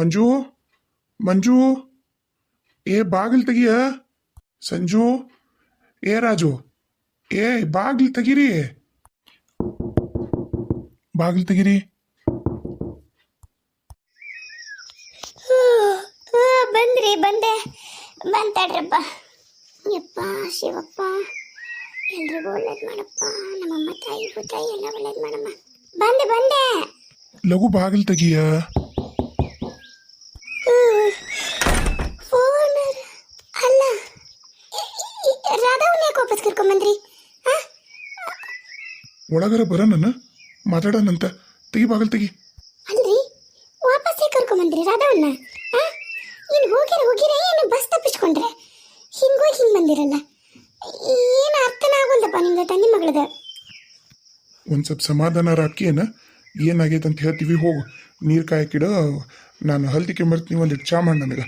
ಮಂಜು ಮಂಜು ಏ ಬಾಗಿಲು ತೆಗಿಯ ಸಂಜು ಏ ರಾಜು ಏ ಬಾಗಿಲು ತೆಗಿರಿ. ಬಾಗಿಲು ತೆಗಿರಿ. ಬಂದ್ರಿ ಬಂದೆ. ಬಂತಾಡ್ರಪ್ಪ ಯಪ್ಪ ಶಿವಪ್ಪ. ಎಲ್ರಿಗೂ ಒಳ್ಳೇದು ಮಾಡಪ್ಪ. ನಮ್ಮಮ್ಮ ತಾಯಿಗೂ ತಾಯಿ ಎಲ್ಲ ಒಳ್ಳೇದು ಮಾಡಮ್ಮ. ಬಂದೆ ಬಂದೆ. ಲಘು ಬಾಗಿಲು ತೆಗಿಯ ಫೋನ್ ಅಲ್ಲ. ರಾಧವನ್ನ ಯಾಕೆ ವಾಪಸ್ ಕರ್ಕೊಂಬಂದ್ರಿ? ಒಳಗರ ಬರ ನನ್ನ. ಮಾತಾಡೋಣಂತ ತೆಗಿ ಬಾಗಲ್ ತೆಗಿ. ಅಲ್ರಿ? ವಾಪಸ್ ಕರ್ಕೊಂಬಂದ್ರಿ ರಾಧವನ್ನ ಏನು ಏನ್ ಹೋಗಿರ ಹೋಗಿರ ಏನು ಬಸ್ ತಪ್ಪಿಸ್ಕೊಂಡ್ರೆ? ಹಿಂಗೋಗಿ ಹಿಂಗ್ ಬಂದಿರಲ್ಲ. ಏನು ಅರ್ಥನ ಆಗೋಲ್ದಪ್ಪ ನಿಮ್ದು ತಂದೆ ಮಗಳದ? ಒಂದು ಸ್ವಲ್ಪ ಸಮಾಧಾನ ರಾಕಿ ಏನಾಗೈತೆ ಅಂತ ಹೇಳ್ತೀವಿ ಹೋಗು. ನೀರು ಕಾಯಕ್ಕಿಡ ನಾನು ಹಲ್ದಿಕೆ ಬರ್ತೀನಿ ಒಂದಿಟ್ಟು ಚಾ ಮಾಡಿ ನನಗೆ.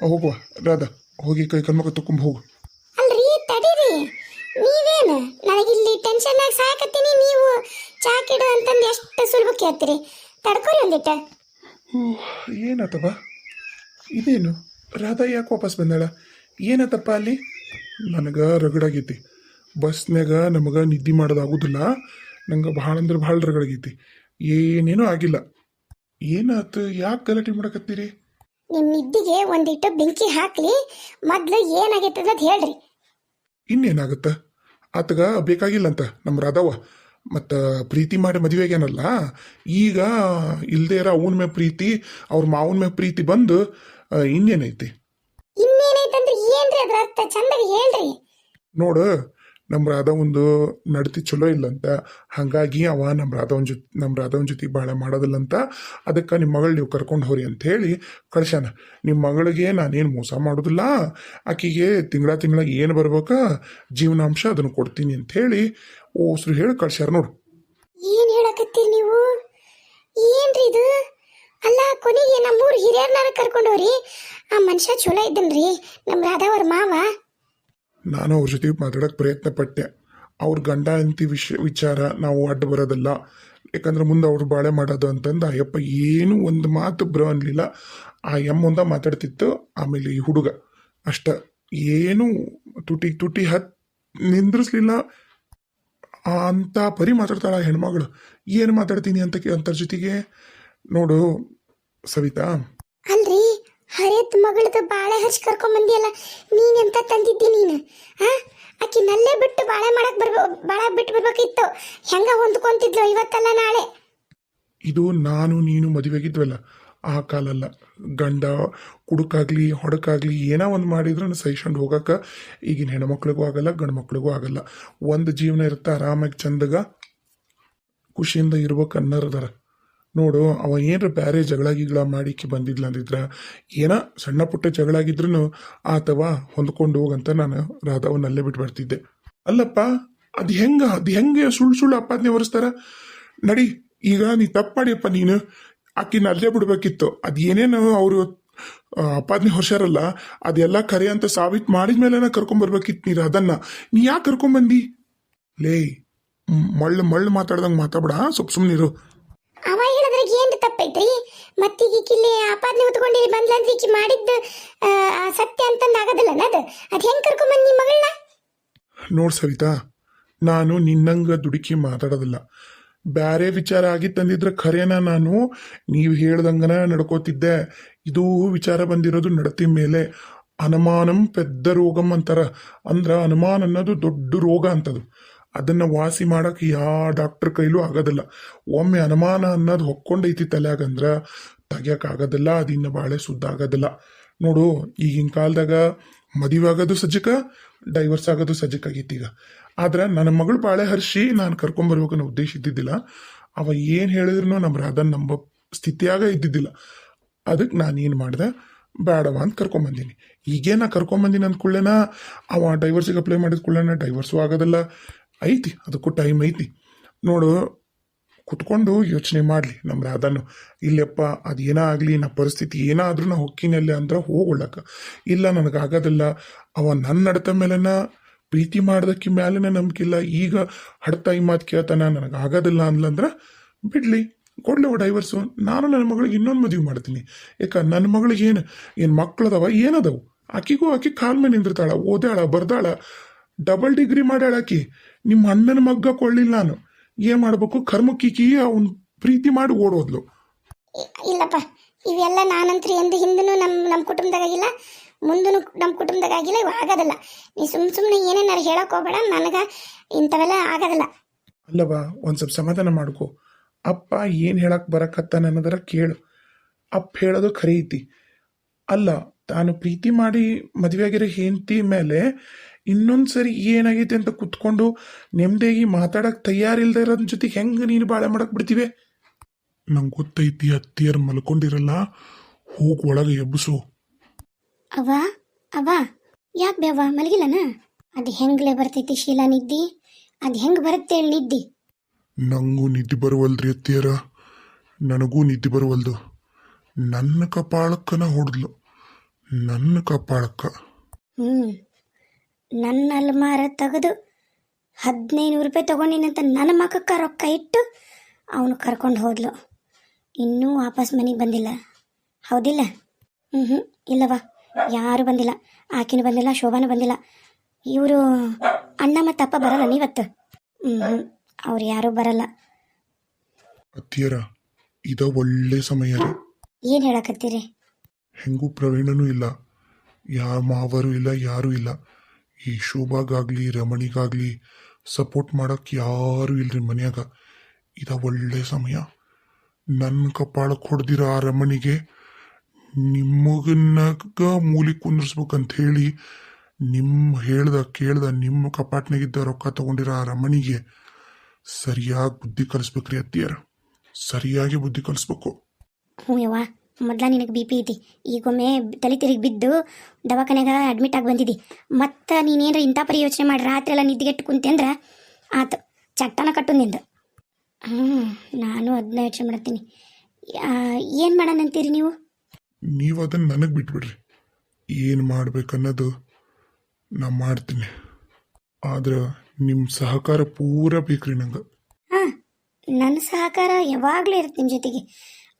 ಹೋಗುವ. ರಾಧಾ ಹೋಗಿ ಕೈ ಕಲ್ಮಗ ತಕೊಂಡು ಹೋಗು. ಅಲ್ರಿ ತಡೀರಿ. ನೀವೇನು? ನನಗಿಲ್ಲಿ ಟೆನ್ಷನ್ ಆಗಿ ಸಾಕತ್ತೀನಿ ನೀವು ಚಾ ಕಿಡು ಅಂತಂದು ಎಷ್ಟು ಸುಲಭಕ್ಕೆ ಹೇಳ್ತೀರಿ ತಡ್ಕೊರಿ ಒಂದಿಟ್ಟ. ಏನಾತವ ಇದೇನು? ರಾಧಾ ಯಾಕೆ ವಾಪಸ್ ಬಂದಾಳ? ಏನತ್ತಪ್ಪ ಅಲ್ಲಿ? ನನಗೆ ರಗಡಾಗೈತಿ. ಬಸ್ನಾಗ ನಮಗ ನಿದ್ದೆ ಮಾಡೋದಾಗುದಿಲ್ಲ. ನಂಗೆ ಭಾಳ ಅಂದ್ರೆ ಭಾಳ ರಗಡಾಗೈತಿ. ಏನೇನೂ ಆಗಿಲ್ಲ. ಏನಾತು ಯಾಕೆ ಗಲಾಟೆ ಮಾಡಕತ್ತೀರಿ? ನಿಮ್ಮ ನಿದ್ದಿಗೆ ಒಂದಿಟ್ಟು ಬೆಂಕಿ ಹಾಕ್ಲಿ ಮೊದ್ಲು ಏನಾಗೈತೆ ಅನ್ನೋದು ಹೇಳ್ರಿ. ಇನ್ನೇನಾಗುತ್ತ? ಆತಗ ಬೇಕಾಗಿಲ್ಲ ಅಂತ ನಮ್ಮ ರಾಧವ್ವ. ಮತ್ತು ಪ್ರೀತಿ ಮಾಡಿ ಮದುವೆಗೇನಲ್ಲ ಈಗ ಇಲ್ದೇ ಇರೋ ಅವನ ಮೇಲೆ ಪ್ರೀತಿ ಅವ್ರ ಮಾವನ ಮೇ ಪ್ರೀತಿ ಬಂದು ಆ, ಇನ್ನೇನೈತಿ? ಇನ್ನೇನೈತಂದ್ರೆ ಏನ್ರಿ ಅದ್ರ ಅರ್ಥ? ಚಂದಾಗಿ ಹೇಳ್ರಿ. ನೋಡು ನಮ್ಮ ರಾಧವಂದು ನಡತಿ ಚಲೋ ಇಲ್ಲಂತ. ಹಾಗಾಗಿ ಅವ ನಮ್ಮ ರಾಧವನ ಜೊತೆ ನಮ್ಮ ರಾಧವನ ಜೊತೆ ಭಾಳ ಮಾಡೋದಿಲ್ಲಂತ. ಅದಕ್ಕೆ ನಿಮ್ಮ ಮಗಳು ನೀವು ಕರ್ಕೊಂಡು ಹೋರಿ ಅಂತ ಹೇಳಿ ಕಳ್ಸ್ಯಾನ. ನಿಮ್ಮ ಮಗಳಿಗೆ ನಾನೇನು ಮೋಸ ಮಾಡೋದಿಲ್ಲ. ಆಕೆಗೆ ತಿಂಗಳ ತಿಂಗಳ ಏನು ಬರ್ಬೇಕ? ಜೀವನಾಂಶ ಅದನ್ನು ಕೊಡ್ತೀನಿ ಅಂತ ಹೇಳಿ ಓಸ್ರು ಹೇಳಿ ಕಳ್ಸ್ಯಾರ ನೋಡು. ಏನು ಹೇಳಕತ್ತೀರಿ ನೀವು? ಏನ್ರಿ ಇದು? ಅಲ್ಲ, ಕೊನೆಗೆ ನಮ್ಮೂರು ಹಿರಿಯರ್ನಾರ ಕರ್ಕೊಂಡವ್ರಿ ಆ ಮನುಷ್ಯ ಚಲೋ ಇದ್ದನ್ರಿ. ನಮ್ಮ ರಾಧಾವ್ರ ಮಾವ. ನಾನು ಅವ್ರ ಜೊತೆ ಮಾತಾಡೋಕ್ಕೆ ಪ್ರಯತ್ನ ಪಟ್ಟೆ ಅವ್ರ ಗಂಡ ಅಂತಿ ವಿಷಯ ವಿಚಾರ ನಾವು ಅಡ್ಡ ಬರೋದಲ್ಲ. ಯಾಕಂದ್ರೆ ಮುಂದೆ ಅವ್ರು ಬಾಳೆ ಮಾಡೋದು ಅಂತಂದು ಅಯ್ಯಪ್ಪ ಏನು ಒಂದು ಮಾತು ಬ್ರೋ ಅನ್ಲಿಲ್ಲ. ಆ ಎಮ್ಮೊಂದ ಮಾತಾಡ್ತಿತ್ತು, ಆಮೇಲೆ ಈ ಹುಡುಗ. ಅಷ್ಟ ಏನು ತುಟಿ ತುಟಿ ಹತ್ ನಿಂದ್ರಿಸ್ಲಿಲ್ಲ. ಅಂತ ಪರಿ ಮಾತಾಡ್ತಾಳ ಹೆಣ್ಮಗಳು. ಏನು ಮಾತಾಡ್ತೀನಿ ಅಂತ ಅಂತರ ಜೊತೆಗೆ, ನೋಡು ಸವಿತಾ. ಅಲ್ರಿ? ಹರಿಯತ್ ಮಗಳದ ಬಾಳೆ ಹಚ್ಚಿ ಕರ್ಕೊಂಡ್ ಬಂದಿಯಲ್ಲ ನೀನೆಂತ ತಂದಿದ್ದಿ ನೀನು? ಆ? ಆಕಿ ನಲ್ಲೇ ಬಿಟ್ಟು ಬಾಳೆ ಮಾಡಕ್ ಬರ್ಬೋ, ಬಾಳೆ ಬಿಟ್ಟು ಬರ್ಬೇಕಿತ್ತು. ಹೆಂಗ ಹೊಂದ್ಕೊಂತಿದ್ಲು ಇವತ್ತಲ್ಲ ನಾಳೆ? ಇದು ನಾನು, ನೀನು ಮದುವೆಗಿದ್ವಲ್ಲ, ಆ ಕಾಲಲ್ಲ. ಗಂಡ, ಕುಡುಕಾಗ್ಲಿ, ಹೊಡಕಾಗ್ಲಿ, ಏನೋ ಒಂದು ಮಾಡಿದ್ರು ಸಹಿಸ್ಕೊಂಡು ಹೋಗಕ್ಕೆ ಈಗಿನ ಹೆಣ್ಮಕ್ಳಿಗೂ ಆಗಲ್ಲ ಗಂಡು ಮಕ್ಳಿಗೂ ಆಗಲ್ಲ. ಒಂದು ಜೀವನ ಇರುತ್ತೆ, ಆರಾಮಾಗಿ ಚಂದಗ, ಖುಷಿಯಿಂದ ಇರ್ಬೇಕು ಅನ್ನೋರದಾರ ನೋಡು, ಅವ ಏನರ ಬೇರೆ ಜಗಳ ಗಿಗಳ ಮಾಡಿಕ್ಕೆ ಬಂದಿದ್ಲ ಅಂದಿದ್ರ ಏನ ಸಣ್ಣ ಪುಟ್ಟ ಜಗಳ ಆಗಿದ್ರು ಆತವ ಹೊಂದ್ಕೊಂಡು ಹೋಗಂತ ನಾನು ರಾಧವನ್ನಲ್ಲೇ ಬಿಟ್ಟು ಬರ್ತಿದ್ದೆ. ಅಲ್ಲಪ್ಪ, ಅದು ಹೆಂಗ, ಅದು ಹೆಂಗೆ ಸುಳ್ಳು ಸುಳ್ಳು ಅಪ್ಪಾದ್ನೆ ಹೊರಿಸ್ತಾರ? ನಡಿ, ಈಗ ನೀ ತಪ್ಪು ಮಾಡಿಯಪ್ಪ ನೀನು. ಆಕಿನ ಅಲ್ಲೇ ಬಿಡ್ಬೇಕಿತ್ತು. ಅದು ಏನೇನು ಅವರು ಅಪ್ಪಾದ್ನೆ ಹೊರ್ಸ್ಯಾರಲ್ಲ, ಅದೆಲ್ಲ ಕರೆ ಅಂತ ಸಾಬೀತು ಮಾಡಿದ್ಮೇಲೆ ಕರ್ಕೊಂಬರ್ಬೇಕಿತ್ತು ನೀರು ಅದನ್ನ ನೀ ಯಾಕೆ ಕರ್ಕೊಂಬಂದಿ ಲೇ, ಮಳ್ಳು ಮಳ್ಳು ಮಾತಾಡ್ದಂಗೆ ಮಾತಾಡ್ಬೇಡ ಸ್ವಲ್ಪ ಸುಮ್ಮನಿರು ಅವ ಏನು ತಪ್ಪೈತ್ರಿ? ಮತ್ತೀಗ ಇಲ್ಲಿ ಆಪಾದನೆ ಇಲ್ಲಿ ಬಂದ್ಲಂದ್ರೆ ಈಕಿ ಮಾಡಿದ್ದ ಸತ್ಯ ಅಂತಂದು ಆಗೋದಿಲ್ಲ ಅದು? ಅದು ಹೆಂಗ್ ಕರ್ಕೊಂಡ್ ಬಂದ್ ನಿಮ್ಮ ಮಗಳನ್ನ ನೋಡ್ ಸವಿತಾ, ನಾನು ನಿನ್ನಂಗ ದುಡುಕಿ ಮಾತಾಡೋದಿಲ್ಲ. ಬ್ಯಾರೆ ವಿಚಾರ ಆಗಿತ್ತಂದಿದ್ರೆ ಖರೇನ ನಾನು? ನೀವು ಹೇಳ್ದಂಗನ ನಡ್ಕೋತಿದ್ದೆ. ಇದು ವಿಚಾರ ಬಂದಿರೋದು ನಡತಿ ಮೇಲೆ ಅನುಮಾನಂ ಪೆದ್ದ ರೋಗಂ ಅಂತಾರ. ಅಂದ್ರ ಅನುಮಾನ ಅನ್ನೋದು ದೊಡ್ಡ ರೋಗ ಅಂತದು. ಅದನ್ನ ವಾಸಿ ಮಾಡಕ್ ಯಾ ಡಾಕ್ಟರ್ ಕೈಲೂ ಆಗೋದಿಲ್ಲ. ಒಮ್ಮೆ ಅನುಮಾನ ಅನ್ನೋದು ಹೊಕ್ಕೊಂಡೈತಿ ತಲೆಯಾಗಂದ್ರೆ ತೆಗಿಯಕ್ ಆಗೋದಿಲ್ಲ ಅದಿನ್ನ ಬಾಳೆ ಸುದ್ದ ಆಗೋದಿಲ್ಲ ನೋಡು, ಈಗಿನ ಕಾಲದಾಗ ಮದುವೆ ಆಗೋದು ಸಜ್ಜಕ ಡೈವರ್ಸ್ ಆಗೋದು ಸಜ್ಜಕ ಆಗೈತಿ ಈಗ. ಆದ್ರೆ ನನ್ನ ಮಗಳು ಬಾಳೆ ಹರ್ಷಿ ನಾನು ಕರ್ಕೊಂಬರ್ಬೇಕು ಉದ್ದೇಶ ಇದ್ದಿದ್ದಿಲ್ಲ. ಅವ ಏನು ಹೇಳಿದ್ರು ನಮ್ಮ ರಾಧನ್ ನಂಬ ಸ್ಥಿತಿಯಾಗ ಇದ್ದಿದ್ದಿಲ್ಲ. ಅದಕ್ಕೆ ನಾನು ಏನು ಮಾಡಿದೆ? ಬೇಡವ ಅಂತ ಕರ್ಕೊಂಬಂದೀನಿ ಈಗೇನ ಕರ್ಕೊಂಬಂದಿನಿ ಅಂದ್ಕೊಳ್ಳೇನ ಅವ ಡೈವರ್ಸಿಗೆ ಅಪ್ಲೈ ಮಾಡಿದ ಕೂಡಲೇ ಡೈವರ್ಸು ಆಗೋದಿಲ್ಲ. ಐತಿ, ಅದಕ್ಕೂ ಟೈಮ್ ಐತಿ. ನೋಡು, ಕುತ್ಕೊಂಡು ಯೋಚನೆ ಮಾಡಲಿ ನಮ್ಮ ಅದನ್ನು. ಇಲ್ಲಪ್ಪ ಅದು ಏನೇ ಆಗಲಿ, ನಾ ಪರಿಸ್ಥಿತಿ ಏನಾದರೂ ನಾ ಹೊಕ್ಕಿನಲ್ಲಿ ಅಂದ್ರೆ ಹೋಗೊಳ್ಳಕ್ಕೆ ಇಲ್ಲ ನನಗಾಗೋದಿಲ್ಲ ಅವ ನನ್ನ ನಡತ ಮೇಲೆನ ಪ್ರೀತಿ ಮಾಡೋದಕ್ಕೆ ಮ್ಯಾಲಿನ ನಂಬಿಕಿಲ್ಲ ಈಗ ಹಡ್ತಾಯಿ ಮಾತು ಕೇಳ್ತಾನ, ನನಗೆ ಆಗೋದಿಲ್ಲ ಅಂದ್ಲಂದ್ರೆ ಬಿಡ್ಲಿ. ಅವ ಡೈವರ್ಸು ನಾನು ನನ್ನ ಮಗಳಿಗೆ ಇನ್ನೊಂದು ಮದುವೆ ಮಾಡ್ತೀನಿ. ಯಾಕೆ ನನ್ನ ಮಗಳಿಗೆ ಏನು ಏನು ಮಕ್ಕಳದವ ಏನದವು? ಆಕಿಗೂ ಆಕೆ ಕಾಲ್ ಮೇಲೆ ನಿಂದಿರ್ತಾಳ, ಓದಾಳ, ಬರ್ದಾಳ. ಡಬಲ್ ಡಿಗ್ರಿ ಮಾಡಾಳಾಕಿ ನಿಮ್ಮ ಅಣ್ಣನ ಮಗ್ಗ ಕೊಳ್ಳಿಲ್ಲ ನಾನು. ಏನ್ ಮಾಡ್ಬೇಕು? ಕರ್ಮಕ್ಕಿಕಿ ಅವನ್ ಪ್ರೀತಿ ಮಾಡಿ ಓಡೋದ್ಲು. ಇಲ್ಲಪ್ಪ ಇವೆಲ್ಲ ನಾನಂತ್ರಿ ಎಂದು ಹಿಂದೂ ನಮ್ಮ ನಮ್ಮ ಕುಟುಂಬದಾಗಿಲ್ಲ ಮುಂದೂ ನಮ್ಮ ಕುಟುಂಬದಾಗಿಲ್ಲ ಇವು ಆಗೋದಿಲ್ಲ. ನೀ ಸುಮ್ ಸುಮ್ನೆ ಏನೇನಾರು ಹೇಳಕ್ ಹೋಗ್ಬೇಡ ನನಗೆ ಇಂಥವೆಲ್ಲ ಆಗೋದಿಲ್ಲ. ಅಲ್ಲವಾ ಒಂದ್ ಸ್ವಲ್ಪ ಸಮಾಧಾನ ಮಾಡ್ಕೋ. ಅಪ್ಪ ಏನ್ ಹೇಳಕ್ ಬರಕತ್ತಾನ ಅನ್ನೋದರ ಕೇಳು. ಅಪ್ಪ ಹೇಳೋದು ಖರೀತಿ. ಅಲ್ಲ ತಾನು ಪ್ರೀತಿ ಮಾಡಿ ಮದುವೆ ಆಗಿರೋ ಹೆಂಡತಿ ಮೇಲೆ ಇನ್ನೊಂದ್ಸರಿ ಏನಾಗೈತೆ ಅಂತ ಕುತ್ಕೊಂಡು ನೆಮ್ಮದಿಯಾಗಿ ಮಾತಾಡಕ್ಕೆ ತಯಾರಿಲ್ದೇ ಇರೋದ್ ಜೊತೆಗೆ ಹೆಂಗೆ ನೀನು ಬಾಳೆ ಮಾಡಕ್ ಬಿಡ್ತೀವಿ? ನಂಗೆ ಗೊತ್ತೈತಿ ಅತ್ತಿಯರ್ ಮಲ್ಕೊಂಡಿರಲ್ಲ ಹೋಗ್ ಒಳಗೆ ಎಬ್ಬಿಸು. ಅವ ಅವ ಯಾಕೆ ಬೇವ ಮಲಗಿಲ್ಲನ? ಅದು ಹೆಂಗ್ಲೆ ಬರ್ತೈತಿ ಶೀಲಾ ನಿದ್ದಿ? ಅದು ಹೆಂಗೆ ಬರುತ್ತೆ ಹೇಳಿ ನಿದ್ದಿ? ನಂಗೂ ನಿದ್ದೆ ಬರುವಲ್ರಿ ಅತ್ತಿಯರ. ನನಗೂ ನಿದ್ದೆ ಬರುವಲ್ದು. ನನ್ನ ಕಪಾಳಕ್ಕನ ಹೊಡೆದ್ಲು. ನನ್ನ ಕಪಾಳಕ್ಕ. ಹ್ಞೂ ನನ್ನ ಅಲ್ಮಾರ ತೆಗೆದು ಹದಿನೈದು ರೂಪಾಯಿ ತೊಗೊಂಡಿನಂತ ನನ್ನ ಮಕ್ಕಕ್ಕ ರೊಕ್ಕ ಇಟ್ಟು ಅವನು ಕರ್ಕೊಂಡು ಹೋದ್ಲು. ಇನ್ನೂ ವಾಪಸ್ ಮನೆಗೆ ಬಂದಿಲ್ಲ. ಹೌದಿಲ್ಲ? ಹ್ಞೂ ಹ್ಞೂ ಇಲ್ಲವ ಯಾರು ಬಂದಿಲ್ಲ. ಆಕಿನೂ ಬಂದಿಲ್ಲ ಶೋಭಾನು ಬಂದಿಲ್ಲ. ಇವರು ಅಣ್ಣ ಮತ್ತು ಅಪ್ಪ ಬರಲ್ಲ ನೀವತ್ತು? ಹ್ಞೂ ಹ್ಞೂ ಅವ್ರು ಯಾರೂ ಬರಲ್ಲ. ಅತ್ತಿಯರ ಇದ ಒಳ್ಳೆ ಸಮಯ ರೀ. ಏನು ಹೇಳಕತ್ತೀರಿ? ಹೆಂಗೂ ಪ್ರವೀಣನೂ ಇಲ್ಲ. ಯಾವ ಮಾವರು ಇಲ್ಲ ಯಾರು ಇಲ್ಲ. ಈ ಶೋಭಾಗಾಗ್ಲಿ, ರಮಣಿಗಾಗ್ಲಿ ಸಪೋರ್ಟ್ ಮಾಡೋಕ್ಕೆ ಯಾರೂ ಇಲ್ರಿ ಮನ್ಯಾಗ. ಇದ ಒಳ್ಳೆ ಸಮಯ. ನನ್ನ ಕಪಾಳಕ್ಕೆ ಹೊಡೆದಿರ ಆ ರಮಣಿಗೆ? ನಿಮ್ಮಗನ್ನಾಗ ಮೂಲಿ ಅಂತ ಹೇಳಿ ನಿಮ್ಮ ಹೇಳ್ದ, ಕೇಳ್ದ ನಿಮ್ಮ ಕಪಾಟ್ನಾಗಿದ್ದ ರೊಕ್ಕ ತಗೊಂಡಿರೋ ಆ ರಮಣಿಗೆ? ಸರಿಯಾಗಿ ಬುದ್ಧಿ ಕಲಿಸ್ಬೇಕ್ರಿ ಅತ್ತಿಯರ. ಸರಿಯಾಗಿ ಬುದ್ಧಿ ಕಲಿಸ್ಬೇಕು. ಹ್ಞೂ ಮೊದ್ಲ ನಿನಗೆ ಬಿ ಪಿ ಐತಿ. ಈಗೊಮ್ಮೆ ತಲೆ ತಿರುಗಿ ಬಿದ್ದು ದವಾಖಾನೆಗ ಅಡ್ಮಿಟ್ ಆಗಿ ಬಂದಿದ್ದಿ ಮತ್ತು ನೀನೇನ್ರ ಇಂಥ ಪರಿ ಯೋಚನೆ ಮಾಡಿ ರಾತ್ರಿ ಎಲ್ಲ ನಿದ್ದೆಗೆಟ್ಟು ಕುಂತೆ ಅಂದ್ರೆ ಆತು ಚಟ್ಟನ ಕಟ್ಟು ನಿಂದು. ಹ್ಞೂ ನಾನು ಅದನ್ನ ಯೋಚನೆ ಮಾಡ್ತೀನಿ. ಏನು ಮಾಡೋಣಂತೀರಿ ನೀವು? ನೀವು ಅದನ್ನು ನನಗೆ ಬಿಟ್ಬಿಡ್ರಿ. ಏನು ಮಾಡ್ಬೇಕನ್ನೋದು ನಾ ಮಾಡ್ತೀನಿ. ಆದ್ರೆ ನಿಮ್ಮ ಸಹಕಾರ ಪೂರ ಬೇಕ್ರಿ ನಂಗೆ. ಹಾಂ ನನ್ನ ಸಹಕಾರ ಯಾವಾಗಲೂ ಇರುತ್ತೆ ನಿಮ್ಮ ಜೊತೆಗೆ.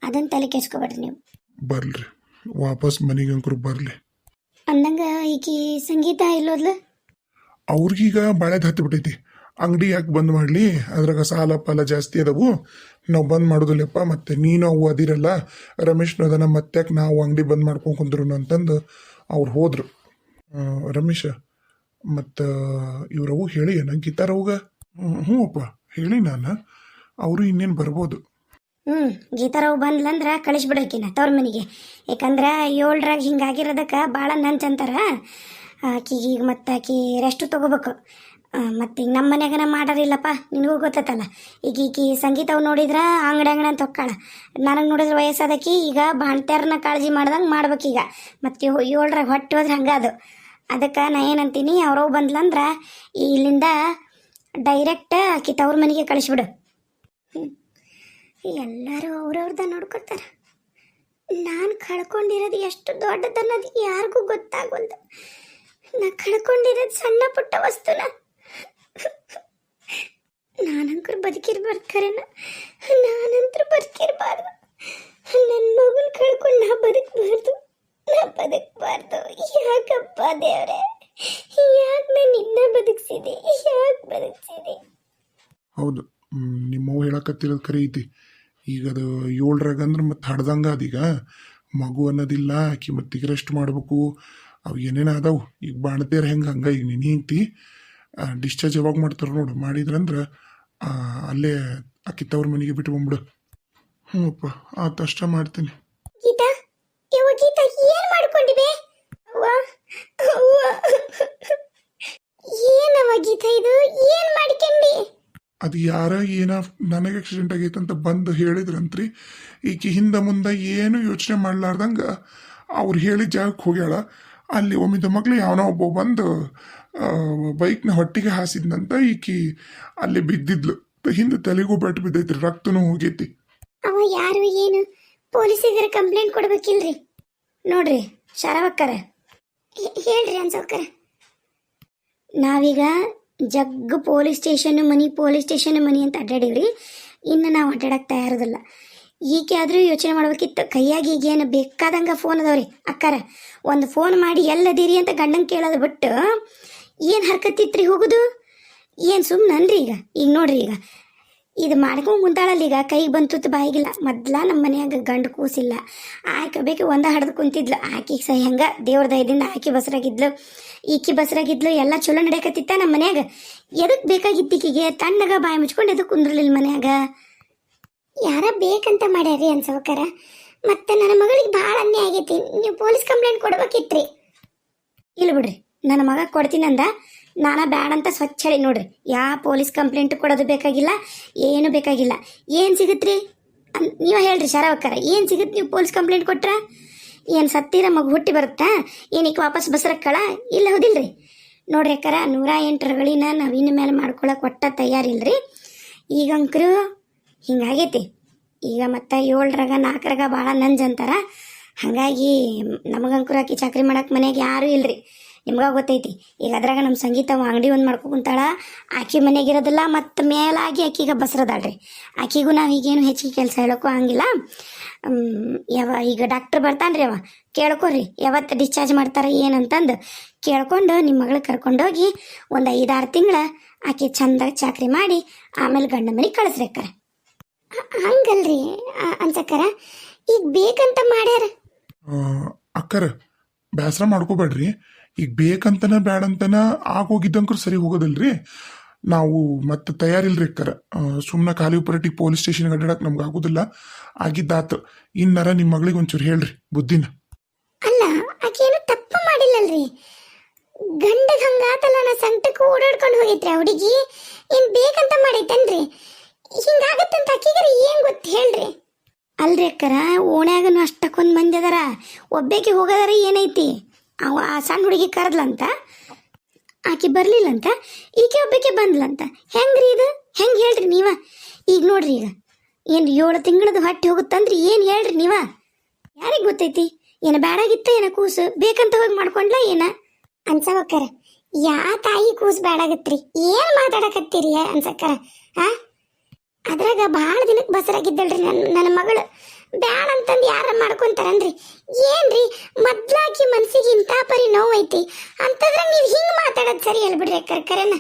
ಅದನ್ನು ತಲೆ ಕೆಡ್ಸ್ಕೊಬೇಡ್ರಿ ನೀವು. ಬರ್ಲ್ರಿ ವಾಪಸ್ ಮನೆಗೆ ಅಂಕರು ಬರಲಿ. ಅಂದಂಗ ಈಕಿ ಸಂಗೀತ ಇಲ್ಲೋದ್ಲ ಅವ್ರಿಗೀಗ ಬಾಳೆದು ಹತ್ತಿ ಬಿಟ್ಟೈತಿ ಅಂಗಡಿ ಯಾಕೆ ಬಂದ್ ಮಾಡ್ಲಿ? ಅದ್ರಾಗ ಸಾಲ ಪಾಲ ಜಾಸ್ತಿ ಅದಾವು. ನಾವು ಬಂದ್ ಮಾಡೋದಿಲ್ಲಪ್ಪ ಮತ್ತೆ ನೀನು ಅವು ಅದಿರಲ್ಲ. ರಮೇಶ್ ಅದನ್ನ ಮತ್ತೆ ನಾವು ಅಂಗಡಿ ಬಂದ್ ಮಾಡ್ಕೊಂಡು ಕುಂದ್ರು ಅಂತಂದು ಅವ್ರು ಹೋದ್ರು. ಆ, ರಮೇಶ ಮತ್ತು ಇವ್ರವು ಹೇಳಿ ನಂಗೆ ಗಿತಾರವ್ಗ ಹ್ಞೂ ಅಪ್ಪ ಹೇಳಿ ನಾನು. ಅವರು ಇನ್ನೇನು ಬರ್ಬೋದು. ಹ್ಞೂ ಗೀತಾರಾವ್ ಬಂದ್ಲಂದ್ರೆ ಕಳಿಸ್ಬಿಡೋಕಿನ ತವ್ರ ಮನೆಗೆ. ಯಾಕಂದ್ರೆ ಏಳ್ರಾಗ ಹಿಂಗಾಗಿರೋದಕ್ಕೆ ಭಾಳ ನಂಚಂತಾರ ಆಕಿಗೆ ಈಗ ಮತ್ತೆ ಆಕಿ ರೆಸ್ಟ್ ತಗೋಬೇಕು. ಮತ್ತು ಈಗ ನಮ್ಮ ಮನ್ಯಾಗನ ಮಾಡಾರಿಲ್ಲಪ್ಪ, ನಿನಗೂ ಗೊತ್ತೈತಲ್ಲ. ಈಗ ಈಕಿ ಸಂಗೀತವ್ ನೋಡಿದ್ರೆ ಅಂಗಡಿ ಅಂಗಡಿ ಅಂತ ಹೊಕ್ಕಾಳ. ನನಗೆ ನೋಡಿದ್ರೆ ವಯಸ್ಸಾದಕಿ, ಈಗ ಬಾಣ್ತ್ಯಾರನ್ನ ಕಾಳಜಿ ಮಾಡ್ದಂಗೆ ಮಾಡ್ಬೇಕೀಗ ಮತ್ತು ಏಳ್ರಾಗ ಹೊಟ್ಟೆ ಹೋದ್ರೆ ಹಂಗೆ ಅದು. ಅದಕ್ಕೆ ನಾ ಏನಂತೀನಿ ಅವ್ರವ್ ಬಂದ್ಲಂದ್ರೆ ಇಲ್ಲಿಂದ ಡೈರೆಕ್ಟ್ ಆಕಿ ತವ್ರ ಮನೆಗೆ ಕಳಿಸ್ಬಿಡು. ಎಲ್ಲರೂ ಅವ್ರವ್ರದ ನೋಡ್ಕೊತಾರ ನಾನು ಕಳ್ಕೊಂಡಿರೋದು ಎಷ್ಟು ದೊಡ್ಡದನ್ನೋದು ಯಾರಿಗೂ ಗೊತ್ತಾಗಲ್ದು ನಾ ಕಳ್ಕೊಂಡಿರೋದು ಸಣ್ಣ ಪುಟ್ಟ ವಸ್ತುನ. ನಾನಂಕರು ಬದುಕಿರ್ಬಾರ್ಕರೇನ ನಾನಂತರೂ ಬದುಕಿರ್ಬಾರ್ದು. ನನ್ನ ಮಗನ ಕಳ್ಕೊಂಡು ನಾ ಬದುಕಬಾರ್ದು. ನಾ ಬದುಕಬಾರ್ದು. ಯಾಕಪ್ಪ ದೇವ್ರೆ? ಯಾಕೆ ನಾನು ಇನ್ನ ಬದುಕಿಸಿದೆ? ಯಾಕೆ ಬದುಕಿಸಿದೆ? ಹೌದು ನಿಮ್ಮವು ಹೇಳಕತ್ತಿರೋದು ಐತಿ ಈಗ ಅದು ಏಳ್ರಾಗ ಅಂದ್ರೆ ಮತ್ತೆ ಹಡ್ದಂಗ ಅದೀಗ ಮಗು ಅನ್ನೋದಿಲ್ಲ, ಆಕಿ ಮತ್ತೀಗ ರೆಸ್ಟ್ ಮಾಡ್ಬೇಕು. ಅವು ಏನೇನು ಅದಾವು ಈಗ ಬಾಣದೇರ್ ಹೆಂಗೆ ಹಂಗೆ? ಈಗ ನೀನು ಹೆಂಗ್ತಿ ಡಿಸ್ಚಾರ್ಜ್ ಯಾವಾಗ ಮಾಡ್ತಾರ ನೋಡು. ಮಾಡಿದ್ರಂದ್ರೆ ಅಲ್ಲೇ ಆಕಿ ತವ್ರ ಮನೆಗೆ ಬಿಟ್ಟು ಬಂದ್ಬಿಡು. ಹ್ಞೂ ಅಪ್ಪ, ಆತ ಅಷ್ಟ ಮಾಡ್ತೀನಿ ಯವ್ವ ಗೀತಾ ಏನ್ ಮಾಡ್ಕೊಂಡಿವೆ ಅವ್ವ ಅವ್ವ ಏನವ ಗೀತಾ ಇದು ಏನ್ ಮಾಡ್ಕೊಂಡಿ ಅದು ಯಾರ ಏನ ನನಗೆ ಆಕ್ಸಿಡೆಂಟ್ ಆಗೈತೆ ಅಂತ ಬಂದು ಹೇಳಿದ್ರಂತ್ರಿ, ಈಕೆ ಹಿಂದೆ ಮುಂದೆ ಏನು ಯೋಚನೆ ಮಾಡ್ಲಾರ್ದಂಗ ಅವ್ರು ಹೇಳಿದ ಜಾಗಕ್ಕೆ ಹೋಗ್ಯಾಳ. ಅಲ್ಲಿ ಒಮ್ಮಿದ ಮಕ್ಳು ಯಾವನೋ ಒಬ್ಬ ಬಂದು ಬೈಕ್ನ ಹೊಟ್ಟಿಗೆ ಹಾಸಿದ್ನಂತ ಈಕಿ ಅಲ್ಲಿ ಬಿದ್ದಿದ್ಲು. ಹಿಂದೆ ತಲೆಗೂ ಬೆಟ್ಟು ಬಿದ್ದೈತ್ರಿ, ರಕ್ತನೂ ಹೋಗೈತಿ. ಅವ ಯಾರು ಏನು? ಪೊಲೀಸಿಗರ ಕಂಪ್ಲೇಂಟ್ ಕೊಡ್ಬೇಕಿಲ್ರಿ? ನೋಡ್ರಿ, ಶರವಕ್ಕರ. ಹೇಳ್ರಿ ಅನ್ಸೋಕ್ಕರ ನಾವೀಗ ಜಗ್ ಪೊಲೀಸ್ ಸ್ಟೇಷನ್ ಮನಿ, ಪೊಲೀಸ್ ಸ್ಟೇಷನ್ ಮನಿ ಅಂತ ಅಡ್ಡಾಡಿವ್ರಿ. ಇನ್ನು ನಾವು ಅಡ್ಡಾಡಕ್ಕೆ ತಯಾರದಿಲ್ಲ. ಈಕೆ ಆದರೂ ಯೋಚನೆ ಮಾಡ್ಬೇಕಿತ್ತು. ಕೈಯಾಗಿ ಈಗೇನು ಬೇಕಾದಂಗೆ ಫೋನ್ ಅದಾವ್ರಿ. ಅಕ್ಕಾರ, ಒಂದು ಫೋನ್ ಮಾಡಿ ಎಲ್ಲದೀರಿ ಅಂತ ಗಂಡಂಗೆ ಕೇಳೋದು ಬಿಟ್ಟು ಏನು ಹರ್ಕತ್ತಿತ್ರಿ ಹೋಗುದು? ಏನು ಸುಮ್ಮನನ್ರಿ ಈಗ? ಈಗ ನೋಡ್ರಿ ಈಗ. ಇದು ಮಾಡ್ಕೊಂಡು ಕುಂತಾಳಲ್ಲ ಈಗ. ಕೈಗೆ ಬಂತು ಬಾಯಿಗಿಲ್ಲ. ಮೊದ್ಲ ನಮ್ಮ ಮನೆಯಾಗ ಗಂಡು ಕೂಸಿಲ್ಲ. ಆಕೆ ಬೇಕು ಒಂದ ಹಡ್ದು ಕುಂತಿದ್ಲು. ಆಕಿಗೆ ಸಹ ಹೆಂಗ ದೇವ್ರ ದಯದಿಂದ ಆಕಿ ಬಸರಾಗಿದ್ಲು. ಈಕಿ ಬಸರಾಗಿದ್ಲು. ಎಲ್ಲ ಚಲೋ ನಡೆಯಕತ್ತಿತ್ತ ನಮ್ಮ ಮನ್ಯಾಗ. ಎದಕ್ಕೆ ಬೇಕಾಗಿತ್ತು ಈಕಿಗೆ? ತಣ್ಣಗ ಬಾಯಿ ಮುಚ್ಕೊಂಡು ಎದಕ್ಕೆ ಕುಂದ್ರಲಿಲ್ಲ ಮನ್ಯಾಗ? ಯಾರ ಬೇಕಂತ ಮಾಡ್ಯಾರಿ ಅನ್ಸವಕರ ಮತ್ತೆ ನನ್ನ ಮಗಳಿಗೆ ಭಾಳ ಅನ್ಯಾಯ ಆಗೈತಿ. ನೀವು ಪೊಲೀಸ್ ಕಂಪ್ಲೇಂಟ್ ಕೊಡ್ಬೇಕಿತ್ರಿ. ಇಲ್ಲ ಬಿಡ್ರಿ. ನನ್ನ ಮಗ ಕೊಡ್ತೀನಂದ. ನಾನ ಬ್ಯಾಡ ಅಂತ ಸ್ವಚ್ಛ ಹೇಳಿ, ನೋಡ್ರಿ. ಯಾ ಪೊಲೀಸ್ ಕಂಪ್ಲೇಂಟ್ ಕೊಡೋದು ಬೇಕಾಗಿಲ್ಲ, ಏನು ಬೇಕಾಗಿಲ್ಲ. ಏನು ಸಿಗುತ್ತೆ ನೀವು ಹೇಳ್ರಿ ಶರಾವಕ್ಕಾರ, ಏನು ಸಿಗುತ್ತೆ ನೀವು ಪೊಲೀಸ್ ಕಂಪ್ಲೇಂಟ್ ಕೊಟ್ರ? ಏನು ಸತ್ತಿರ ಮಗು ಹುಟ್ಟಿ ಬರುತ್ತಾ? ಏನಕ್ಕೆ ವಾಪಸ್ ಬಸ್ರಕ್ಕಳ? ಇಲ್ಲ, ಹೌದಿಲ್ರಿ. ನೋಡ್ರಿ ಅಕ್ಕರ, ನೂರ ಎಂಟು ರಗಳಿನ ನಾವು ಇನ್ನು ಮೇಲೆ ಮಾಡ್ಕೊಳಕ್ಕೆ ಒಟ್ಟ ತಯಾರಿಲ್ರಿ. ಈಗಂಕರು ಹಿಂಗಾಗೈತಿ. ಈಗ ಮತ್ತೆ ಏಳರಾಗ ನಾಲ್ಕರಾಗ ಭಾಳ ನಂಜ್ ಅಂತಾರ. ಹಾಗಾಗಿ ನಮಗಂಕರು ಆಕಿ ಚಾಕ್ರಿ ಮಾಡಕ್ಕೆ ಮನೆಗೆ ಯಾರೂ ಇಲ್ರಿ. ನಿಮ್ಗ ಗೊತ್ತೈತಿ. ಈಗ ಅದ್ರಾಗ ನಮ್ಮ ಸಂಗೀತ ಅಂಗಡಿ ಒಂದು ಮಾಡ್ಕೊ ಕುಂತಾಳ. ಆಕಿ ಮನೆಗಿರೋದಿಲ್ಲ ಮತ್ತು ಮೇಲಾಗಿ ಆಕಿಗ ಬಸ್ರದಾಳ್ರಿ ಆಕಿಗೂ ನಾವು ಈಗೇನು ಹೆಚ್ಚಿಗೆ ಕೆಲಸ ಹೇಳೋಕ್ಕೂ ಹಂಗಿಲ್ಲ. ಯಾವ ಈಗ ಡಾಕ್ಟ್ರ್ ಬರ್ತಾನ್ರಿ ಅವ ಕೇಳ್ಕೊರಿ ಯಾವತ್ತು ಡಿಸ್ಚಾರ್ಜ್ ಮಾಡ್ತಾರ, ಏನಂತಂದು ಕೇಳ್ಕೊಂಡು ನಿಮ್ಮ ಮಗಳು ಕರ್ಕೊಂಡೋಗಿ ಒಂದು ಐದಾರು ತಿಂಗಳ ಆಕೆ ಚಂದಾಗ ಚಾಕ್ರಿ ಮಾಡಿ ಆಮೇಲೆ ಗಂಡ ಮನೆಗೆ ಕಳಿಸ್ಬೇಕಾರ ಹಂಗಲ್ರಿ ಅನ್ಸಕ್ಕರ. ಈಗ ಬೇಕಂತ ಮಾಡ್ಯಾರ. ಅಕ್ಕರ ಬೇಸರ ಮಾಡ್ಕೋಬೇಡ್ರಿ. ಈಗ ಬೇಕಂತನ ಬ್ಯಾಡಂತನ ಆಗೋಗಿದ್ದಂಕ್ರು ಸರಿ ಹೋಗೋದಲ್ರಿ. ನಾವು ಮತ್ತೆ ತಯಾರಿಲ್ರಿ ಅಕ್ಕರ ಸುಮ್ಮನೆ ಖಾಲಿ ಉಪರಟಿ ಪೊಲೀಸ್ ಸ್ಟೇಷನ್ ಅಡ್ಡಾಡಕ್ ನಮ್ಗೆ ಆಗೋದಿಲ್ಲ. ಆಗಿದ್ದಾತು, ಇನ್ನರ ನಿಮ್ಮ ಮಗಳಿಗೆ ಒಂಚೂರು ಹೇಳ್ರಿ, ಬುದ್ಧಿನ. ಅಲ್ಲ, ಆಕೇನು ತಪ್ಪು ಮಾಡಿಲ್ಲಲ್ರಿ. ಗಂಡಗ ಹಂಗಾತಲ್ಲ ನಾ ಸಂಕಟಕ್ಕೂ ಓಡಾಡ್ಕೊಂಡು ಹೋಗಿದ್ರೆ ಹುಡುಗಿ. ಏನ್ ಬೇಕಂತ ಮಾಡೈತೇನ್ರಿ? ಹಿಂಗಾಗತ್ತಂತ ಆಕಿಗರ ಏನ್ ಗೊತ್ತು ಹೇಳ್ರಿ? ಅಲ್ರಿ ಅಕ್ಕರ, ಓಣ್ಯಾಗನು ಅಷ್ಟಕ್ಕೊಂದು ಮಂದಿ ಅದಾರ. ಒಬ್ಬೇಕಿ ಹೋಗದಾರ ಏನೈತಿ? ಅವ ಆ ಸಣ್ಣ ಹುಡುಗಿ ಕರೆದ್ಲಂತ, ಆಕೆ ಬರ್ಲಿಲ್ಲಂತ, ಈಕೆ ಒಬ್ಬಕ್ಕೆ ಬಂದ್ಲಂತ. ಹೆಂಗ್ರಿ ಇದು? ಹೆಂಗೆ ಹೇಳ್ರಿ ನೀವ? ಈಗ ನೋಡ್ರಿ ಈಗ. ಏನು ಏಳು ತಿಂಗಳದ ಹೊಟ್ಟೆ ಹೋಗುತ್ತಂದ್ರಿ? ಏನು ಹೇಳ್ರಿ ನೀವ? ಯಾರಿಗೆ ಗೊತ್ತೈತಿ? ಏನ ಬೇಡಾಗಿತ್ತ ಏನ ಕೂಸು? ಬೇಕಂತ ಹೋಗಿ ಮಾಡ್ಕೊಂಡ್ಲ ಏನ? ಅನ್ಸವಕ್ಕರ, ಯಾ ತಾಯಿ ಕೂಸು ಬೇಡಾಗತ್ರಿ ಏನು ಮಾತಾಡಕತ್ತೀರಿ ಅನ್ಸಕ್ಕರ? ಆ? ಅದ್ರಾಗ ಭಾಳ ದಿನಕ್ಕೆ ಬಸರಾಗಿದ್ದಳ್ರಿ ನನ್ನ ನನ್ನ ಮಗಳು. ಬ್ಯಾಡ ಅಂತಂದು ಯಾರ ಮಾಡ್ಕೊಂತಾರನ್ರಿ? ಏನ್ರಿ? ಮೊದ್ಲಾಕಿ ಮನ್ಸಿಗೆ ಇಂಥ ಪರಿ ನೋವು ಐತಿ ಅಂತಂದ್ರೆ ನೀವು ಹಿಂಗೆ ಮಾತಾಡೋದು ಸರಿ ಹೇಳ್ಬಿಡ್ರಿ ಅಕ್ಕರ ಕರೆನ.